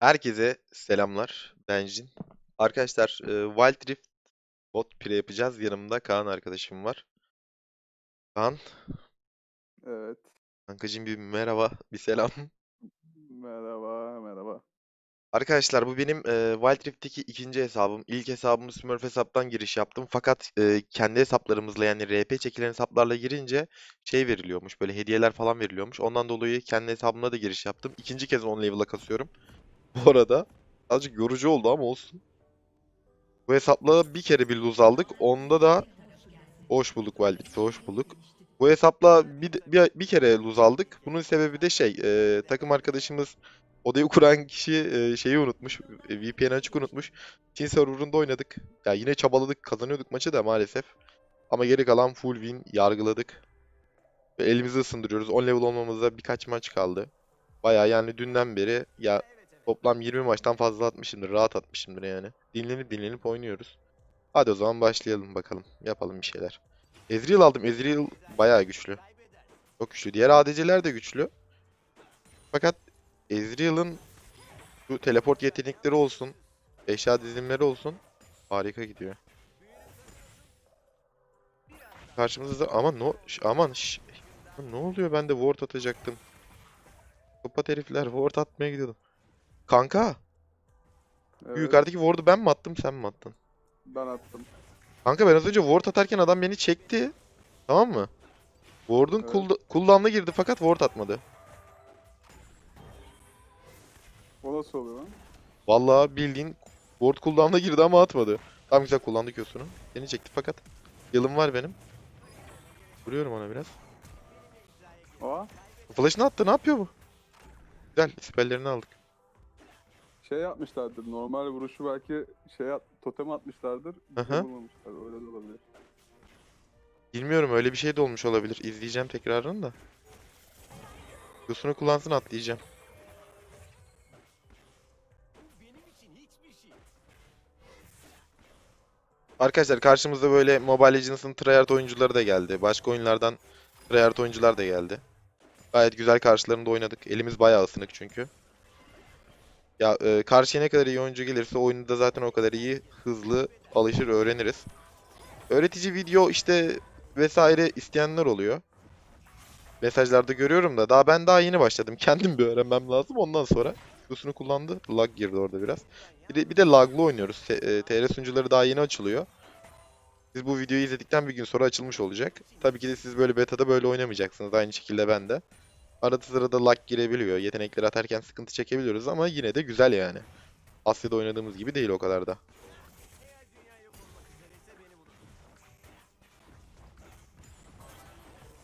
Herkese selamlar. Ben Jin. Arkadaşlar e, Wild Rift bot pre yapacağız. Yanımda Kaan arkadaşım var. Kaan, Evet. kankacığım bir merhaba, bir selam. Merhaba, merhaba. Arkadaşlar bu benim e, Wild Rift'teki ikinci hesabım. İlk hesabımı Smurf hesaptan giriş yaptım. Fakat e, kendi hesaplarımızla yani RP çekilen hesaplarla girince şey veriliyormuş. Böyle hediyeler falan veriliyormuş. Ondan dolayı kendi hesabımla da giriş yaptım. İkinci kez 10 level'a kasıyorum. Bu arada azıcık yorucu oldu ama olsun. Bu hesapla bir kere bir lose aldık. Onda da hoş bulduk Wild hoş bulduk. Bu hesapla bir, bir, bir kere lose aldık. Bunun sebebi de şey, e, takım arkadaşımız odayı kuran kişi e, şeyi unutmuş, e, VPN açık unutmuş. Çin serverında oynadık. Ya yine çabaladık, kazanıyorduk maçı da maalesef. Ama geri kalan full win yargıladık. Ve elimizi ısındırıyoruz. 10 level olmamızda birkaç maç kaldı. Baya yani dünden beri ya toplam 20 maçtan fazla atmışımdır, rahat atmışımdır yani. Dinlenip dinlenip oynuyoruz. Hadi o zaman başlayalım bakalım. Yapalım bir şeyler. Ezreal aldım. Ezreal bayağı güçlü. Çok güçlü. Diğer ADC'ler de güçlü. Fakat Ezreal'ın bu teleport yetenekleri olsun, eşya dizilimleri olsun harika gidiyor. Karşımızda ama no aman ş- ne oluyor ben de ward atacaktım. Kapat herifler ward atmaya gidiyordum. Kanka, Evet, yukarıdaki ward'u ben mi attım sen mi attın? ben attım. Kanka ben az önce ward atarken adam beni çekti. Tamam mı? Ward'un Evet. cooldown'a girdi fakat ward atmadı. O nasıl oluyor lan? Vallahi bildiğin ward cooldown'a girdi ama atmadı. Tam güzel kullandı Q'sunu. Beni çekti fakat yılım var benim. Vuruyorum ona biraz. Aa, Flash'ını attı ne yapıyor bu? Güzel spelllerini aldık. Şey yapmışlardır. Normal vuruşu belki şey at, totem atmışlardır. Hı hı. Vurmamışlar. Öyle de olabilir. Bilmiyorum öyle bir şey de olmuş olabilir. İzleyeceğim tekrarını da. Q'sunu kullansın atlayacağım. Arkadaşlar karşımızda böyle Mobile Legends'ın tryhard oyuncuları da geldi. Başka oyunlardan tryhard oyuncular da geldi. Gayet güzel karşılarında oynadık. Elimiz bayağı ısınık çünkü. Ya e, karşıya ne kadar iyi oyuncu gelirse oyunu da zaten o kadar iyi, hızlı alışır, öğreniriz. Öğretici video işte vesaire isteyenler oluyor. Mesajlarda görüyorum da daha ben daha yeni başladım. Kendim bir öğrenmem lazım. Ondan sonra Q'sunu kullandı. Lag girdi orada biraz. Bir de, bir de laglı oynuyoruz. T- e, TR sunucuları daha yeni açılıyor. Siz bu videoyu izledikten bir gün sonra açılmış olacak. Tabii ki de siz böyle beta'da böyle oynamayacaksınız. Aynı şekilde ben de. Arada sırada lag girebiliyor. Yetenekleri atarken sıkıntı çekebiliyoruz ama yine de güzel yani. Asya'da oynadığımız gibi değil o kadar da.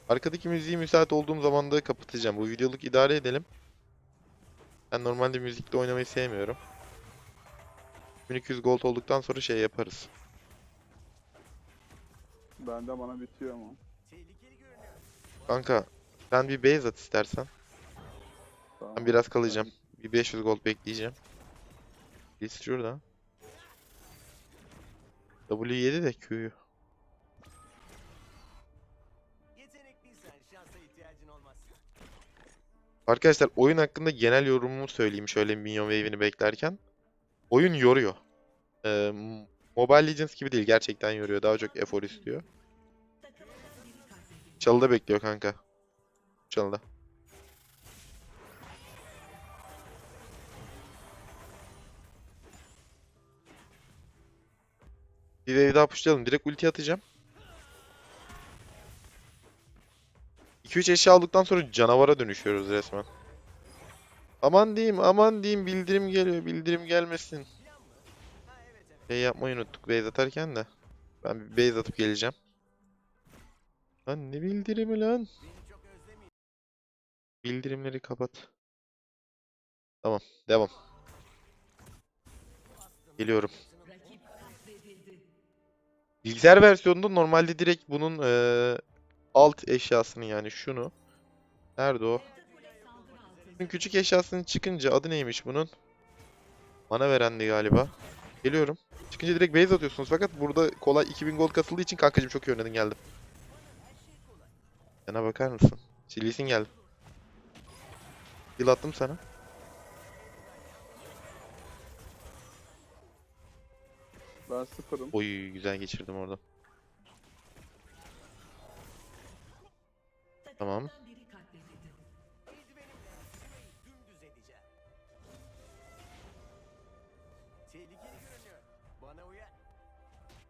Arkadaki müziği müsait olduğum zaman da kapatacağım. Bu videoluk idare edelim. Ben normalde müzikle oynamayı sevmiyorum. 1200 gold olduktan sonra şey yaparız. Bende bana bitiyor ama. Kanka sen bir base at istersen. Tamam. Ben biraz kalacağım. Bir 500 gold bekleyeceğim. Biz şurada. W7 de Q'yu. Arkadaşlar oyun hakkında genel yorumumu söyleyeyim şöyle minyon wave'ini beklerken. Oyun yoruyor. Ee, Mobile Legends gibi değil gerçekten yoruyor. Daha çok efor istiyor. Çalıda bekliyor kanka. Çalıda. Bir wave daha pushlayalım. Direkt ulti atacağım. 2-3 eşya aldıktan sonra canavara dönüşüyoruz resmen. Aman diyeyim, aman diyeyim bildirim geliyor. Bildirim gelmesin. Şey yapmayı unuttuk base atarken de. Ben bir base atıp geleceğim. Lan ne bildirimi lan? Bildirimleri kapat. Tamam, devam. Geliyorum. Bilgisayar versiyonunda normalde direkt bunun eee, alt eşyasını yani şunu. Nerede o? Bunun küçük eşyasının çıkınca adı neymiş bunun? Bana verendi galiba. Geliyorum. Çıkınca direkt base atıyorsunuz fakat burada kolay 2000 gold kasıldığı için kankacım çok iyi oynadın geldim. Yana bakar mısın? Silisin geldi. Yıl attım sana. Ben sıfırım. Oy güzel geçirdim orada. Tamam.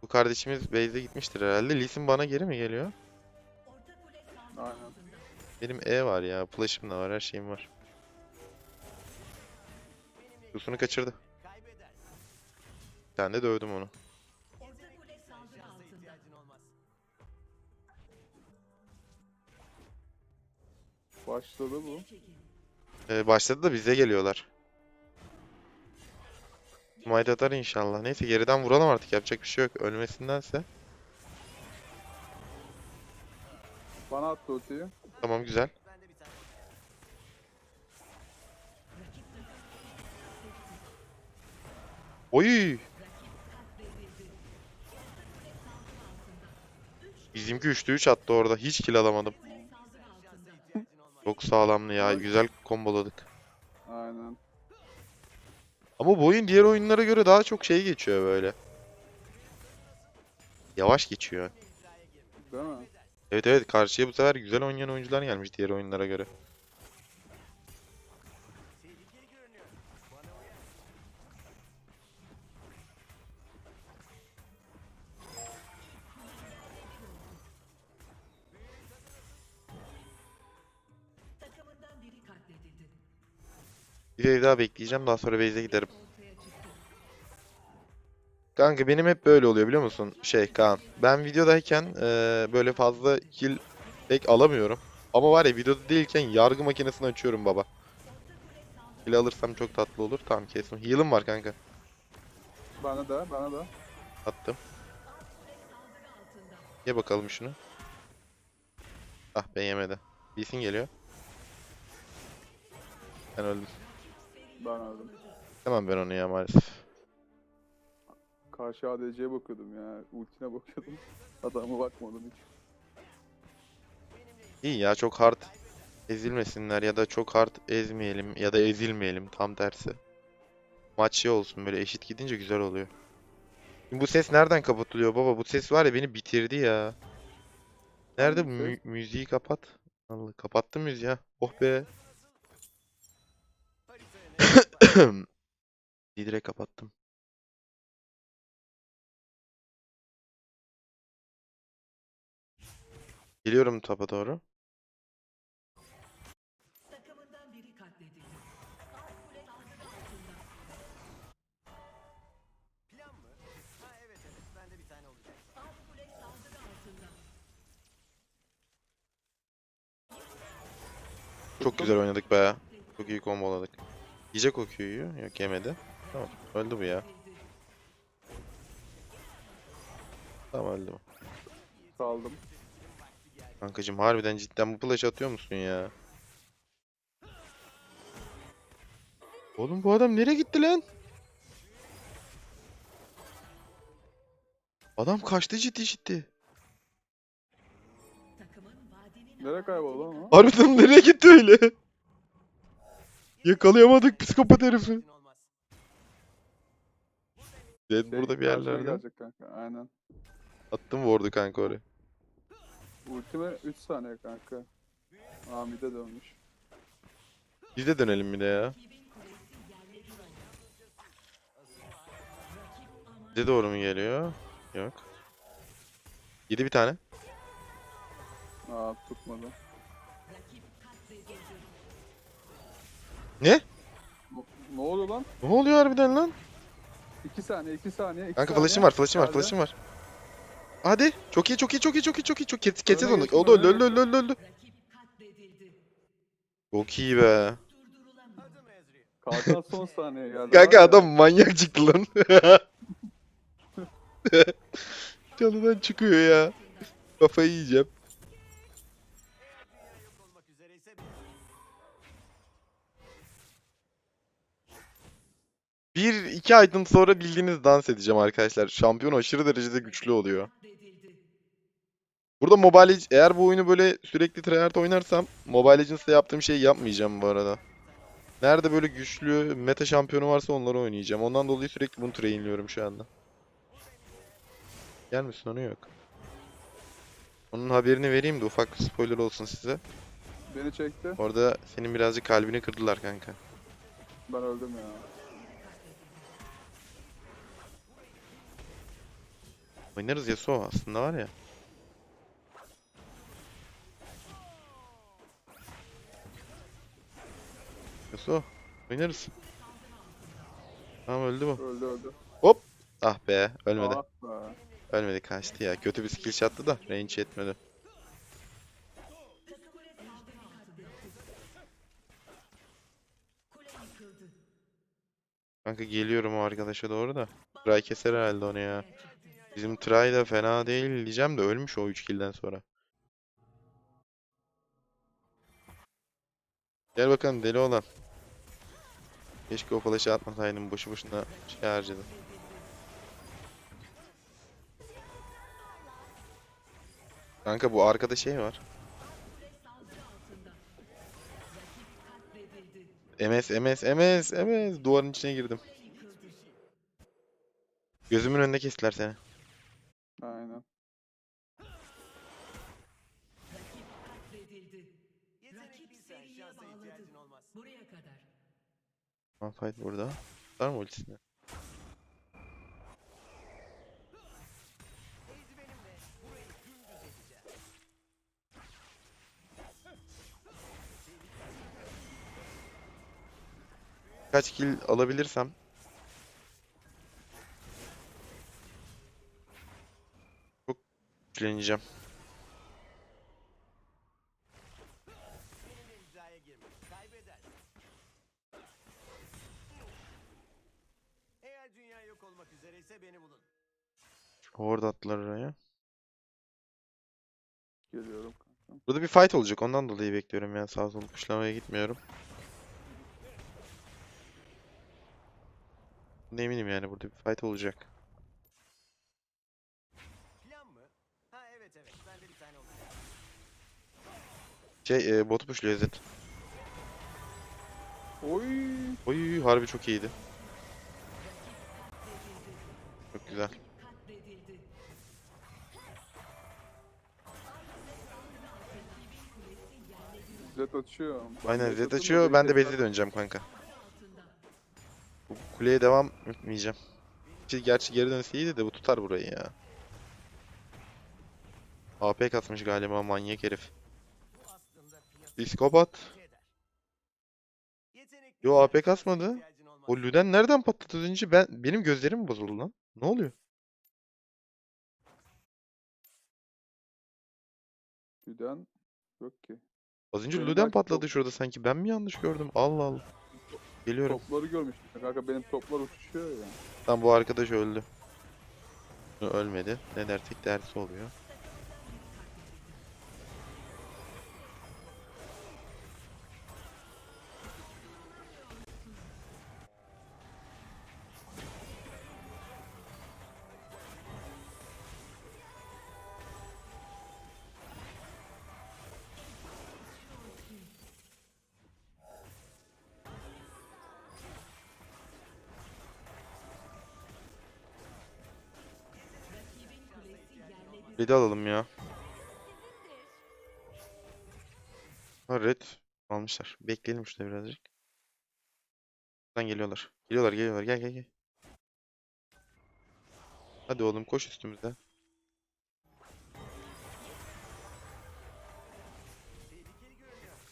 Bu kardeşimiz base'e gitmiştir herhalde. Lisin bana geri mi geliyor? Aynen. Benim E var ya. Flash'ım da var. Her şeyim var. Yusunu kaçırdı. Ben de dövdüm onu. Başladı bu. Ee, başladı da bize geliyorlar. Smite atar inşallah. Neyse geriden vuralım artık. Yapacak bir şey yok. Ölmesindense. Bana attı ultiyi. Tamam güzel. Oy! Bizimki 3'te 3 attı orada. Hiç kill alamadım. Çok sağlamlı ya. Güzel komboladık. Aynen. Ama bu oyun diğer oyunlara göre daha çok şey geçiyor böyle. Yavaş geçiyor. Değil mi? Evet evet karşıya bu sefer güzel oynayan oyuncular gelmiş diğer oyunlara göre. Bir ev daha bekleyeceğim daha sonra base'e giderim. Kanka benim hep böyle oluyor biliyor musun? Şey Kaan. Ben videodayken eee, böyle fazla kill pek alamıyorum. Ama var ya videoda değilken yargı makinesini açıyorum baba. Kill alırsam çok tatlı olur. Tamam kestim. Heal'ım var kanka. Bana da, bana da. Attım. Ye bakalım şunu. Ah be yemedi. Bilsin geliyor. Ben öldüm. Ben öldüm. Tamam ben onu ya maalesef. Karşı ADC'ye bakıyordum ya. Ultine bakıyordum. Adama bakmadım hiç. İyi ya çok hard ezilmesinler ya da çok hard ezmeyelim ya da ezilmeyelim tam tersi. Maç şey olsun böyle eşit gidince güzel oluyor. Şimdi bu ses nereden kapatılıyor baba? Bu ses var ya beni bitirdi ya. Nerede bu mü- müziği kapat. Allah kapattım müziği ha. Oh be. Direkt kapattım. Geliyorum tapa doğru. Takımından biri katledildi. Alt kule saldırı altında. Plan mı? Ha evet evet. Bende bir tane olacak. Alt kule saldırı altında. Çok güzel oynadık be. Çok iyi komboladık. Yiyecek o Q'yu. Yok yemedi. Tamam. Öldü bu ya. Tamam öldü bu. Kaldım. Kankacım harbiden cidden bu flash atıyor musun ya? Oğlum bu adam nereye gitti lan? Adam kaçtı ciddi ciddi. Nereye kayboldu lan? Harbiden nereye gitti öyle? Yakalayamadık psikopat herifi. Zed Şey, burada bir yerlerde. gelecek kanka. Aynen. Attım ward'u kanka oraya. Ultime 3 saniye kanka. Aa mide dönmüş. Biz de dönelim bir de ya. Bize doğru mu geliyor? Yok. Yedi bir tane. Aa tutmadı. Ne? Ne, oluyor lan? Ne oluyor harbiden lan? 2 saniye 2 saniye 2 Kanka flash'ım var, flash'ım var, Geldi. flash'ım var. Hadi. Çok iyi, çok iyi, çok iyi, çok iyi, çok iyi. Çok kes, keseceğiz Öne onu. geçtim, Oldu, öldü, öne öldü, öldü, öldü, öldü. Çok iyi be. Kalkan son saniye geldi. Kanka var ya. adam manyak çıktı lan. Canından çıkıyor ya. Kafayı yiyeceğim. Bir iki aydan sonra bildiğiniz dans edeceğim arkadaşlar. Şampiyon aşırı derecede güçlü oluyor. Burada Mobile Leg- eğer bu oyunu böyle sürekli tryhard oynarsam Mobile Legends'ta yaptığım şeyi yapmayacağım bu arada. Nerede böyle güçlü meta şampiyonu varsa onları oynayacağım. Ondan dolayı sürekli bunu trainliyorum şu anda. Gelmesin onu yok. Onun haberini vereyim de ufak bir spoiler olsun size. Beni çekti. Orada senin birazcık kalbini kırdılar kanka. Ben öldüm ya. Oynarız Yasuo aslında var ya. Yasuo oynarız. Tamam öldü bu. Öldü öldü. Ah be ölmedi. Ah be. Ölmedi kaçtı ya. Kötü bir skill shot'tı da range yetmedi. Kanka geliyorum o arkadaşa doğru da. Try keser herhalde onu ya. Bizim Try da fena değil diyeceğim de ölmüş o 3 kill'den sonra. Gel bakalım deli olan. Keşke o flash'ı atmasaydım boşu boşuna şey harcadım. Kanka bu arkada şey var. MS MS MS MS duvarın içine girdim. Gözümün önünde kestiler seni. Malphite burada. Var mı ultisini? Kaç kill alabilirsem çok güçleneceğim. Olmak üzereyse beni bulun. Orada attılar oraya. Geliyorum kanka. Burada bir fight olacak ondan dolayı bekliyorum ya sağ sol puşlamaya gitmiyorum. Buna eminim yani burada bir fight olacak. Plan mı? Ha evet evet. Bende bir tane olacak. Şey e, botu puşluyor Zed. Oy. Oy harbi çok iyiydi. Çok güzel. Zed açıyor. Aynen da açıyor ben de base'e döneceğim kanka. Bu kuleye devam etmeyeceğim. Gerçi geri dönse iyiydi de bu tutar burayı ya. AP katmış galiba manyak herif. Yetenekliysen Yo AP kasmadı. O Luden nereden patladı önce? Ben benim gözlerim bozuldu lan? Ne oluyor? Güden yok ki. Az önce Benim belki patladı top- şurada sanki. Ben mi yanlış gördüm? Allah Allah. Geliyorum. Topları görmüştüm. Kanka benim toplar uçuşuyor ya. Tam bu arkadaş öldü. Ölmedi. Ne dersek dersi oluyor. 7 alalım ya. Ha red almışlar. Bekleyelim şurada birazcık. Buradan geliyorlar. Geliyorlar geliyorlar gel gel gel. Hadi oğlum koş üstümüzde.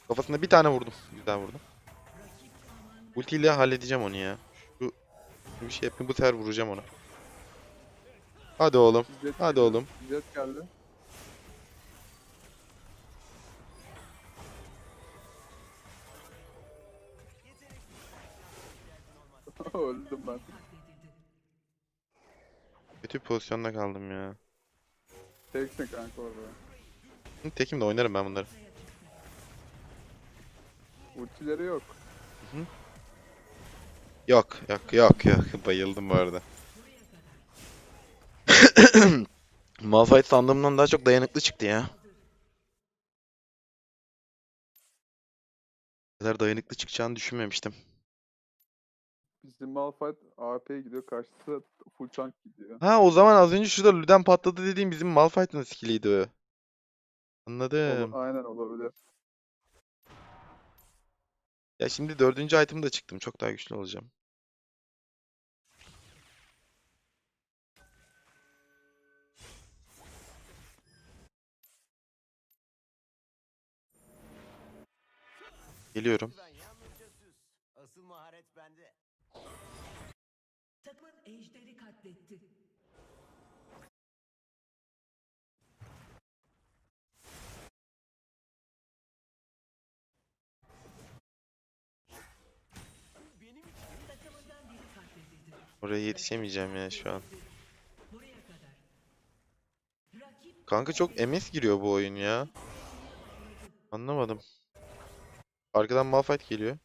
Kafasında bir tane vurdum. Güzel vurdum. Ultiyle halledeceğim onu ya. Şu bir şey yapayım bu sefer vuracağım ona. Hadi oğlum. Zed Hadi geldi. oğlum. Zed geldi. Öldüm ben. Kötü bir pozisyonda kaldım ya. Teksin kanka orada. Hı, Tekim de oynarım ben bunları. Ultileri yok. Yok yok yok yok. Bayıldım bu arada. Malphite sandığımdan daha çok dayanıklı çıktı ya. Bu kadar dayanıklı çıkacağını düşünmemiştim. Bizim Malphite AWP'ye gidiyor. Karşısı full tank gidiyor. Ha o zaman az önce şurada Luden patladı dediğim bizim Malphite'ın skill'iydi o. Anladım. Ola- Aynen olabilir. Ya şimdi dördüncü item'da çıktım. Çok daha güçlü olacağım. Geliyorum. Asıl maharet bende. Takımın ejderi katletti. Benim için Takımından biri katledildi. Oraya yetişemeyeceğim ya şu an. Buraya kadar. Rakip Kanka çok MS giriyor bu oyun ya. Anlamadım. Arkadan Malphite geliyor.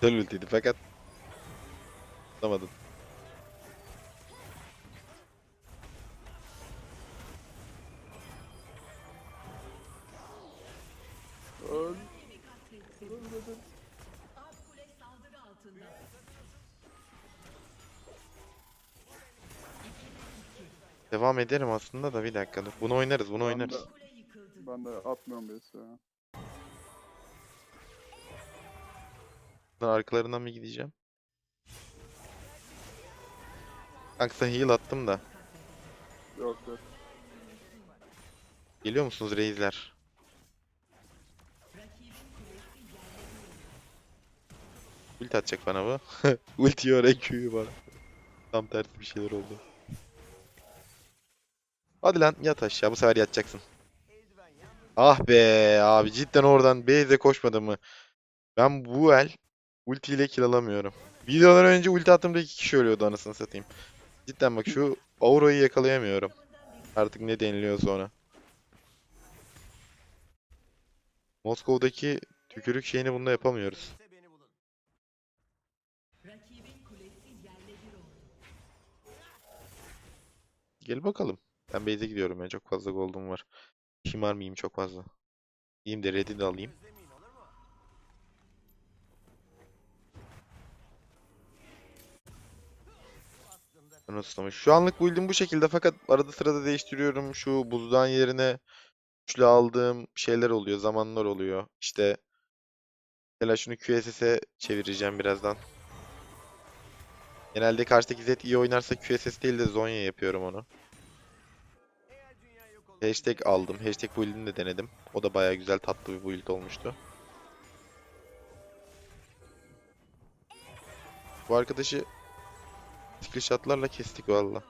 Güzel ultiydi fakat Anlamadım. Devam ederim aslında da bir dakika dur. Bunu oynarız, bunu oynarız. Ben de atmıyorum birisi ya. Arkalarından bir gideceğim. Sana heal attım da. Yok yok. Geliyor musunuz reisler? Ulti atacak bana bu. Ulti yiyor Q'yu bana. Tam tersi bir şeyler oldu. Hadi lan yat aşağı bu sefer yatacaksın. Ah be abi cidden oradan base'e koşmadı mı? Ben bu el ultiyle kill alamıyorum. Videodan önce ulti attığımda iki kişi ölüyordu anasını satayım. Cidden bak şu aurayı yakalayamıyorum. Artık ne deniliyorsa ona. Moskova'daki tükürük şeyini bunda yapamıyoruz. Gel bakalım. Ben base'e gidiyorum ya çok fazla gold'um var. Şımarmayayım çok fazla. İyiyim de red'i de alayım. Islamış. Şu anlık build'im bu şekilde fakat arada sırada değiştiriyorum. Şu buzdan yerine güçlü aldığım şeyler oluyor, zamanlar oluyor. İşte mesela şunu QSS'e çevireceğim birazdan. Genelde karşıdaki Zed iyi oynarsa QSS değil de Zonya yapıyorum onu. Hashtag aldım. Hashtag build'ini de denedim. O da bayağı güzel tatlı bir build olmuştu. Bu arkadaşı skill kestik valla.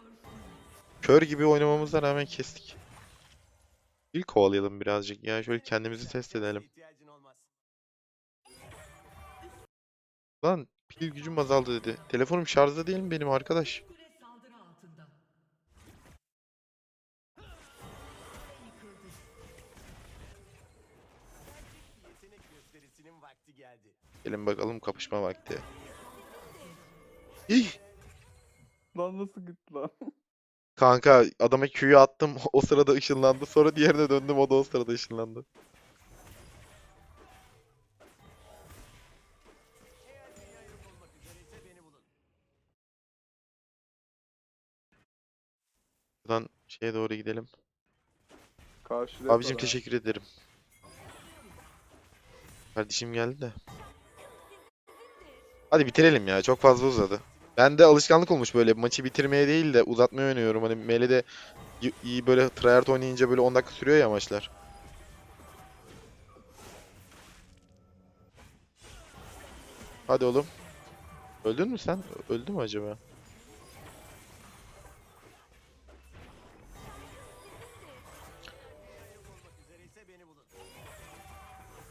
Kör gibi oynamamıza rağmen kestik. Bir kovalayalım birazcık ya. Şöyle kendimizi test edelim. Lan pil gücüm azaldı dedi. Telefonum şarjda değil mi benim arkadaş? Gelin bakalım kapışma vakti. Hih! Lan nasıl gitti lan? Kanka adama Q'yu attım. O sırada ışınlandı. Sonra diğerine döndüm. O da o sırada ışınlandı. Buradan şeye doğru gidelim. Karşı Abicim teşekkür ederim. Kardeşim geldi de. Hadi bitirelim ya. Çok fazla uzadı. Bende alışkanlık olmuş böyle maçı bitirmeye değil de uzatmaya oynuyorum. Hani Mele'de iyi böyle tryhard oynayınca böyle 10 dakika sürüyor ya maçlar. Hadi oğlum. Öldün mü sen? Öldü mü acaba?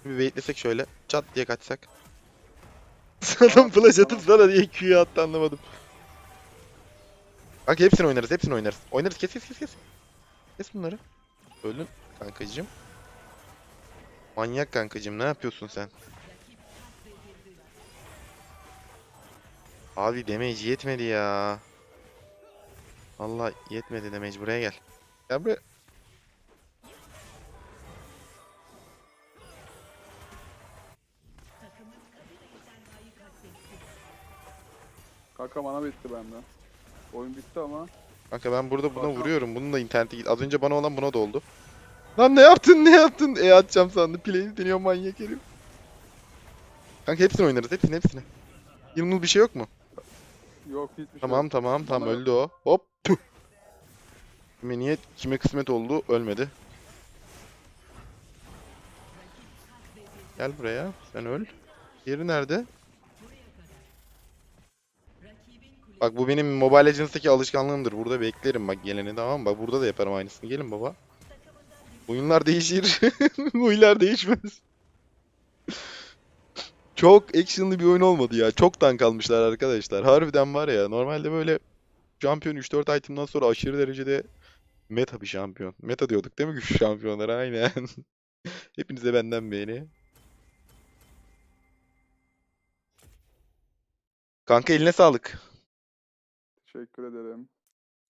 Bir beklesek şöyle. Çat diye kaçsak. Adam flash atıp sana diye Q'ya attı anlamadım. Kanka hepsini oynarız, hepsini oynarız. Oynarız, kes kes kes kes. Kes bunları. Öldün kankacım. Manyak kankacım, ne yapıyorsun sen? Abi damage yetmedi ya. Allah yetmedi damage buraya gel. Gel buraya. Kanka mana bitti benden. Oyun bitti ama. Kanka ben burada buna Bakalım. vuruyorum. Bunun da interneti git. Az önce bana olan buna da oldu. Lan ne yaptın ne yaptın? E atacağım sandı. Play'ini deniyor manyak herif. Kanka hepsini oynarız. Hepsini hepsini. Yılmız bir şey yok mu? Yok hiçbir şey Tamam yok. tamam tamam Bana öldü o. Hop. Tüh. Kime niyet kime kısmet oldu ölmedi. Gel buraya sen öl. Yeri nerede? Buraya kadar. Rakibin kule Bak bu benim Mobile Legends'taki alışkanlığımdır. Burada beklerim bak geleni tamam mı? Bak burada da yaparım aynısını. Gelin baba. Oyunlar değişir. Oyunlar değişmez. Çok action'lı bir oyun olmadı ya. Çok tank almışlar arkadaşlar. Harbiden var ya. Normalde böyle şampiyon 3-4 item'dan sonra aşırı derecede meta bir şampiyon. Meta diyorduk değil mi güçlü şampiyonlara? Aynen. Hepinize benden beğeni. Kanka eline sağlık. Teşekkür ederim.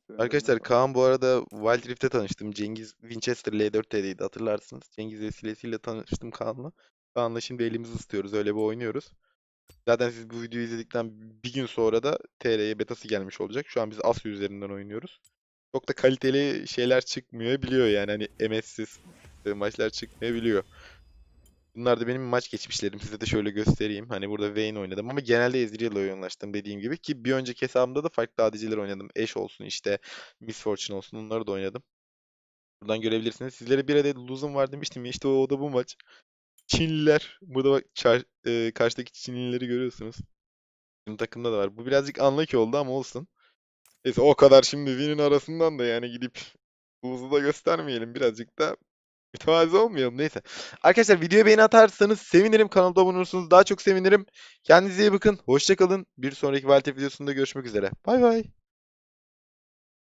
Senin de Arkadaşlar eline Kaan bu arada Wild Rift'te tanıştım. Cengiz Winchester L4T'deydi hatırlarsınız. Cengiz vesilesiyle tanıştım Kaan'la. Kaan'la şimdi elimizi ısıtıyoruz öyle bir oynuyoruz. Zaten siz bu videoyu izledikten bir gün sonra da TR'ye betası gelmiş olacak. Şu an biz Asya üzerinden oynuyoruz. Çok da kaliteli şeyler çıkmıyor biliyor yani hani MS'siz e, maçlar çıkmayabiliyor. Bunlar da benim maç geçmişlerim. Size de şöyle göstereyim. Hani burada Vayne oynadım ama genelde Ezreal'la oyunlaştım dediğim gibi. Ki bir önceki hesabımda da farklı ADC'ler oynadım. Ashe olsun işte Miss Fortune olsun onları da oynadım. Buradan görebilirsiniz. Sizlere bir adet losum var demiştim işte o, o da bu maç. Çinliler. Burada bak çar- e, karşıdaki Çinlileri görüyorsunuz. Bizim takımda da var. Bu birazcık unlucky oldu ama olsun. Neyse o kadar şimdi Win'in arasından da yani gidip lose'u da göstermeyelim. Birazcık da mütevazi olmayalım. Neyse. Arkadaşlar videoya beğeni atarsanız sevinirim. Kanalda abone olursanız daha çok sevinirim. Kendinize iyi bakın. Hoşça kalın. Bir sonraki Valtef videosunda görüşmek üzere. Bay bay.